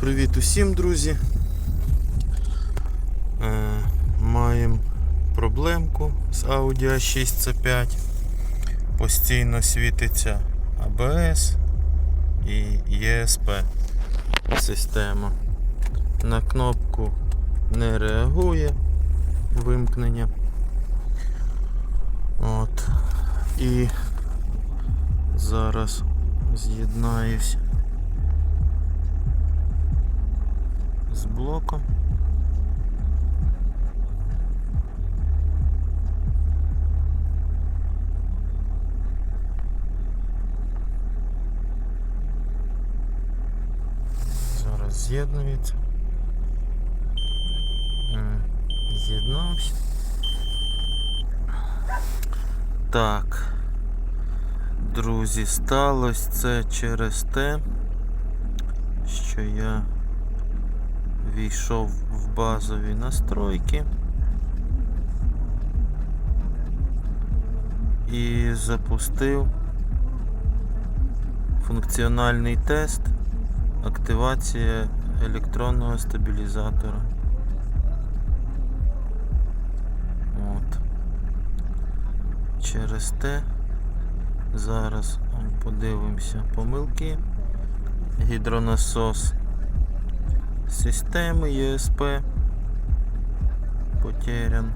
Привіт усім, друзі. Е, маємо проблемку з Audi A6 C5. Постійно світиться ABS і ESP система. На кнопку не реагує вимкнення. От. І зараз з'єднаюсь з блоком. Зараз з'єднується. З'єднався. Так. Друзі, сталося це через те, що я війшов в базові настройки і запустив функціональний тест активація електронного стабілізатора. От. Через те зараз подивимося помилки. Гідронасос системи ESP потерян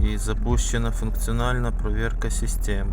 и запущена функциональная проверка системи.